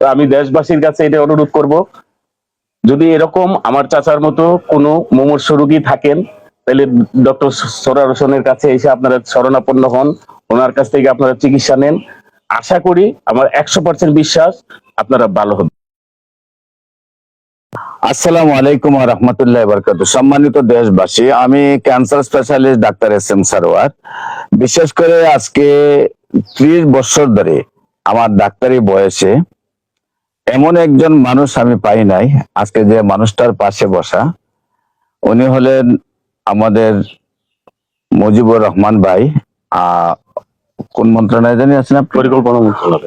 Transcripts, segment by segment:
তো আমি দেশবাসীর কাছে এটা অনুরোধ করব, যদি এরকম আমার চাচার মতো কোনো মুমূর্ষ রোগী থাকেন, তাহলে ডক্টর সরার হোসেনের কাছে এসে আপনারা শরণাপন্ন হন, ওনার কাছ থেকে আপনারা চিকিৎসা নেন। আশা করি আমার একশো পার্সেন্ট বিশ্বাস আপনারা ভালো হবে আসসালামু আলাইকুম রহমতুল্লাহ বরকাত সম্মানিত দেশবাসী, আমি cancer specialist doctor S M Sarwar. বিশেষ করে আজকে ত্রিশ বছর ধরে আমার ডাক্তারি বয়সে এমন একজন মানুষ আমি পাই নাই। আজকে যে মানুষটার পাশে বসা উনি হলেন আমাদের মুজিবুর রহমান ভাই। আহ কোন মন্ত্রণালয় জানি আছেন পরিকল্পনা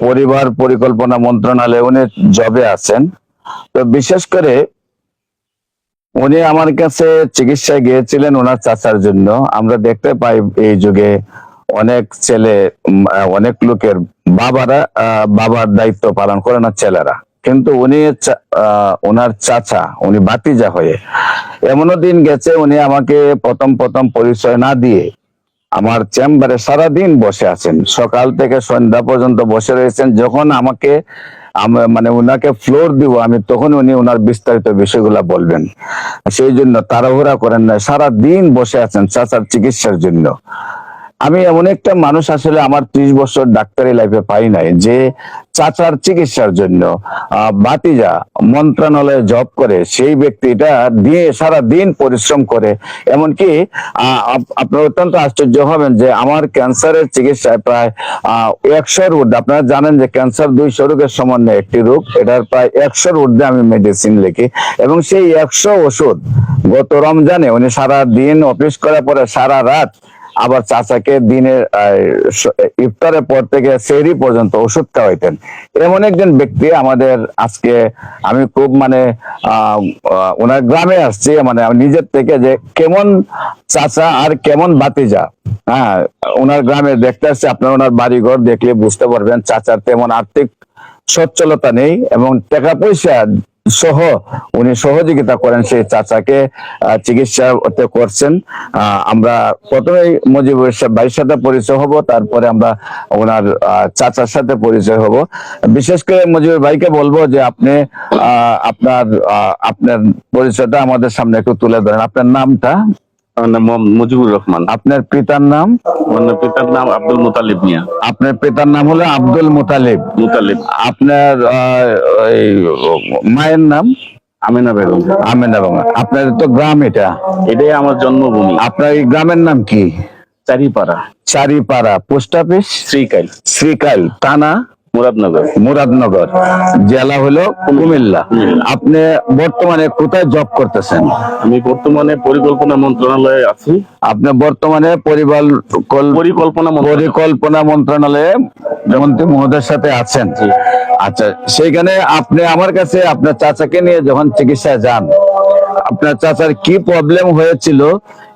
পরিবার পরিকল্পনা মন্ত্রণালয়ে উনি জবে আছেন। তো বিশেষ করে উনি আমার কাছে চিকিৎসায় গিয়েছিলেন ওনার চাচার জন্য। আমরা দেখতে পাই এই যুগে অনেক ছেলে অনেক লোকের বাবারা আহ, বাবার দায়িত্ব পালন করে না ছেলেরা। কিন্তু উনি ওনার চাচা, উনি বাতিজা হয়ে এমনও দিন গেছে উনি আমাকে প্রথম প্রথম পরিচয় না দিয়ে আমার চেম্বারে সারাদিন বসে আছেন। সকাল থেকে সন্ধ্যা পর্যন্ত বসে রয়েছেন। যখন আমাকে মানে উনাকে ফ্লোর দিব, আমি তখন উনি ওনার বিস্তারিত বিষয়গুলা বলবেন। সেই জন্য তাড়াহুড়া করেন না সারা দিন বসে আছেন চাচার চিকিৎসার জন্য। আমি এমন একটা মানুষ আসলে আমার ত্রিশ বছর ডাক্তারি লাইফে পাই নাই, যে চাচার চিকিৎসার জন্য বাতিজা মন্ত্রণালয়ে জব করে, সেই ব্যক্তিটা দিয়ে সারা দিন পরিশ্রম করে। এমনকি আপনারা অত্যন্ত আশ্চর্য হবেন যে আমার ক্যান্সারের চিকিৎসায় প্রায় একশোর ঊর্ধ্বে, আপনারা জানেন যে ক্যান্সার দুইশো রোগের সমন্বয়ে একটি রোগ, এটার প্রায় একশোর ঊর্ধ্বে আমি মেডিসিন লিখি। এবং সেই একশো ওষুধ গত রমজানে উনি সারা দিন অফিস করার পরে সারা রাত আবার চাচাকে দিনের ইফতারের পর থেকে সেহরি পর্যন্ত ওষুধ খাওয়াইতেন। এমন একজন ব্যক্তি আমাদের আজকে আমি খুব মানে আহ, ওনার গ্রামে আসছি মানে আমি নিজের থেকে যে কেমন চাচা আর কেমন বাতিজা হ্যাঁ ওনার গ্রামে দেখতে আসছে আপনার ওনার বাড়িঘর দেখলে বুঝতে পারবেন চাচার তেমন আর্থিক সচ্ছলতা নেই এবং টাকা পয়সা সহ, উনি সহযোগিতা করেন সেই চাচাকে চিকিৎসা করছেন। আমরা প্রথমে মুজিবুর ভাইয়ের সাথে পরিচয় হব, তারপরে আমরা ওনার চাচার সাথে পরিচয় হব। বিশেষ করে মুজিবুর ভাইকে বলব যে আপনি আপনার আপনার পরিচয়টা আমাদের সামনে একটু তুলে ধরেন। আপনার নামটা? মুজিবুর রহমান। আপনার পিতার নাম? আমার পিতার নাম আব্দুল মুতালিব মিয়া। আপনার পিতার নাম হলো আব্দুল মুতালিব। মুতালিব। আপনার মায়ের নাম? আমিনা বেগম। আমেনা বাংলা আপনার তো গ্রাম এটা। এটাই আমার জন্মভূমি। আপনার এই গ্রামের নাম কি? চারিপাড়া। চারিপাড়া। Post office? শ্রীকাইল। শ্রীকাইল। থানা? মুরাদনগর। মুরাদনগর। জেলা হলো কুমিল্লা। আপনি বর্তমানে কোথায় জব করতেছেন? আমি বর্তমানে পরিকল্পনা মন্ত্রণালয়ে আছি। আপনি বর্তমানে পরিকল্পনা পরিকল্পনা মন্ত্রণালয়ে মন্ত্রী মহোদয়ের সাথে আছেন। আচ্ছা সেইখানে আপনি আমার কাছে আপনার চাচাকে নিয়ে যখন চিকিৎসায় যান আপনার চাচার কি প্রবলেম হয়েছিল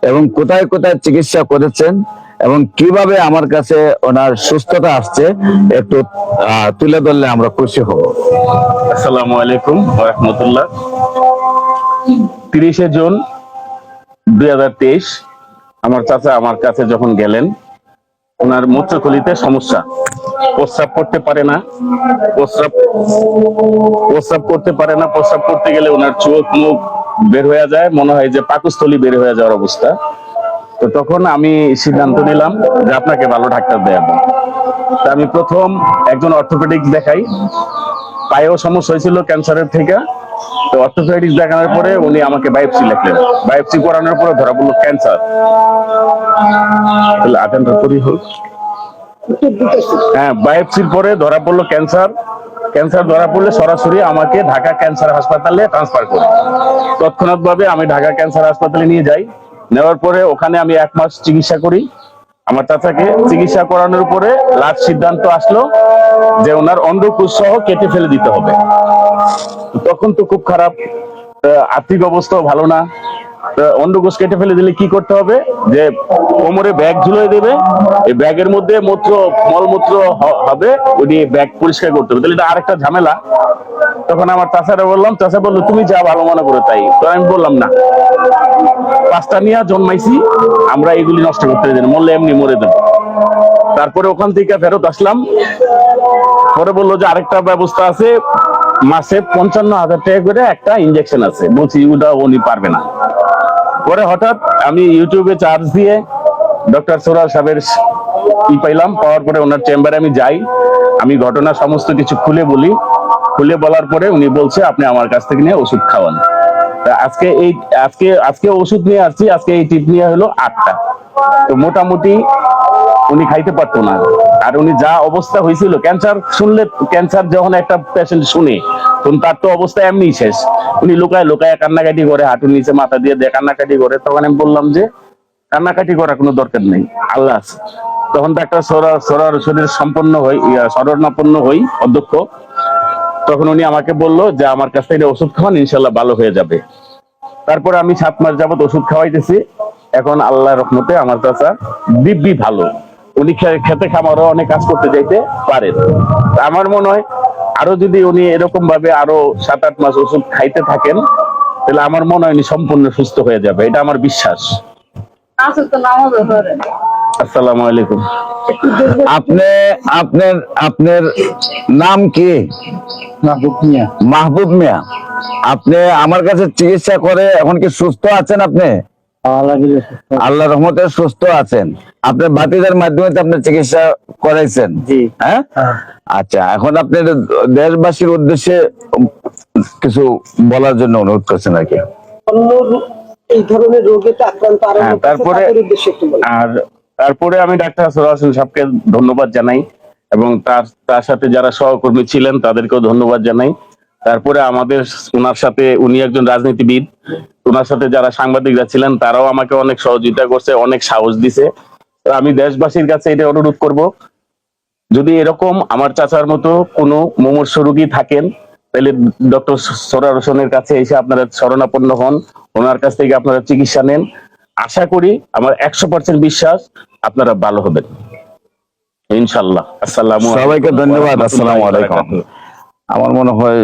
এবং কোথায় কোথায় চিকিৎসা করেছেন? এবং কীভাবে আমার কাছে ওনার সুস্থতা আসছে একটু তুলে ধরলে আমরা খুশি হব। আসসালামু আলাইকুম রহমতুল্লাহ তিরিশে জুন দুই আমার চাচা আমার কাছে যখন গেলেন, ওনার মূত্রথলিতে সমস্যা। প্রস্রাব করতে পারে না, প্রস্রাব প্রস্রাব করতে পারে না, প্রস্রাব করতে গেলে ওনার চোখ মুখ বের হয়ে যায়, মনে হয় যে পাকস্থলী বের হয়ে যাওয়ার অবস্থা। তো তখন আমি সিদ্ধান্ত নিলাম যে আপনাকে ভালো ডাক্তার দেখাবো তা আমি প্রথম একজন অর্থোপেডিক দেখাই। পায়েও সমস্যা হয়েছিল ক্যান্সারের থেকে। তো অর্থোপেডিক্স দেখানোর পরে উনি আমাকে বায়োপসি লিখলেন। বায়োপসি করানোর পরে ধরা পড়ল ক্যান্সার। তাহলে আটেন্ডার করি হোক। হ্যাঁ বায়োপসির পরে ধরা পড়ল ক্যান্সার। ক্যান্সার ধরা পড়লে সরাসরি আমাকে ঢাকা ক্যান্সার হাসপাতালে ট্রান্সফার করে। তৎক্ষণাৎ ভাবে আমি ঢাকা ক্যান্সার হাসপাতালে নিয়ে যাই। নেওয়ার পরে ওখানে আমি এক মাস চিকিৎসা করি। আমার চাচাকে চিকিৎসা করানোর পরে লাস্ট সিদ্ধান্ত আসলো যে ওনার অন্ধকুশ সহ কেটে ফেলে দিতে হবে। তখন তো খুব খারাপ আর্থিক অবস্থাও ভালো না। কেটে ফেলে দিলে কি করতে হবে? যে কোমরে ব্যাগ ঝুলিয়ে দেবে, এই ব্যাগের মধ্যে মূত্র মলমূত্র হবে ওই ব্যাগ পরিষ্কার করতে হবে। তাহলে এটা আরেকটা ঝামেলা। তখন আমার বললাম বলল, তুমি যা ভালো মনে করে তাই। তো আমি বললাম, না। পাঁচটা নিয়ে জন্মাইছি, আমরা এগুলি নষ্ট করতে দিন মরলে এমনি মরে দেবো তারপরে ওখান থেকে ফেরত আসলাম। পরে বলল যে আরেকটা ব্যবস্থা আছে, মাসে পঞ্চান্ন হাজার টাকা করে একটা ইঞ্জেকশন আছে। বলছি, ওটা উনি পারবে না। পরে হঠাৎ আমি ইউটিউবে চার্জ দিয়ে ডক্টর সোরাল সাহেবের ই পাইলাম। পাওয়ার পরে ওনার চেম্বারে আমি যাই। আমি ঘটনা সমস্ত কিছু খুলে বলি। খুলে বলার পরে উনি বলছে, আপনি আমার কাছ থেকে নিয়ে ওষুধ খাওয়ান। আজকে এই, আজকে আজকে ওষুধ নিয়ে আসছি। আজকে এই টিপ নিয়ে হলো আটটা। তো মোটামুটি উনি খাইতে পারতো না। আর উনি যা অবস্থা হয়েছিল ক্যান্সার শুনলে ক্যান্সার যখন একটা পেশেন্ট শুনে তখন তার তো অবস্থা এমনি শেষ। উনি লুকায় লুকায় কান্নাকাটি করে, হাঁটুর নিচে মাথা দিয়ে দিয়ে কান্নাকাটি করে। তখন আমি বললাম যে, কান্নাকাটি করার কোনো দরকার নেই, আল্লাহ তখন তো একটা সরা সরার শরীর সম্পন্ন হই শরণাপন্ন হই, অধ্যক্ষ। তখন উনি আমাকে বলল যে, আমার কাছ থেকে ওষুধ খাওয়ান, ইনশাল্লাহ ভালো হয়ে যাবে। তারপর আমি সাত মাস যাবত ওষুধ খাওয়াইতেছি। এখন আল্লাহ রহমতে আমার চাচা দিব্যি ভালো। উনি খেতে খামারও অনেক কাজ করতে যাইতে পারেন। আমার মনে হয় আরও যদি উনি এরকম ভাবে আরও সাত আট মাস ওষুধ খাইতে থাকেন তাহলে আমার মনে হয় উনি সম্পূর্ণ সুস্থ হয়ে যাবে। এটা আমার বিশ্বাস। আসসালামু আলাইকুম। আপনি আপনার আপনার নাম কি? মাহবুব মিয়া। মাহবুব মিয়া। আপনি আমার কাছে চিকিৎসা করে এখন কি সুস্থ আছেন আপনি? আল্লাহ রহমতে সুস্থ আছেন। আপনার ভাতিজার মাধ্যমে তো আপনি চিকিৎসা করাইছেন। হ্যাঁ? আচ্ছা এখন আপনার দেশবাসীর উদ্দেশ্যে কিছু বলার জন্য অনুরোধ করছেন আর কি। এই ধরনের রোগেতে আক্রান্ত আরও হ্যাঁ, তারপরে-। আর তারপরে আমি ডাক্তার সরাসরি সাহেবকে ধন্যবাদ জানাই এবং তার তার সাথে যারা সহকর্মী ছিলেন তাদেরকেও ধন্যবাদ জানাই। তারপরে আমাদের ওনার সাথে উনি একজন রাজনীতিবিদ। ওনার সাথে যারা সাংবাদিকরা ছিলেন তারাও আমাকে অনেক সহযোগিতা করছে অনেক সাহস দিছে। আমি দেশবাসীর কাছে এটা অনুরোধ করব যদি এরকম আমার চাচার মতো কোনো মুমূর্ষ রোগী থাকেন তাহলে ডক্টর সরার হোসেনের কাছে এসে আপনারা শরণাপন্ন হন ওনার কাছ থেকে আপনারা চিকিৎসা নেন। আশা করি আমার একশো পার্সেন্ট বিশ্বাস আপনারা ভালো হবেন। ইনশাল্লাহ আসসালামু সবাইকে ধন্যবাদ। আসসালামু আলাইকুম। আমার মনে হয়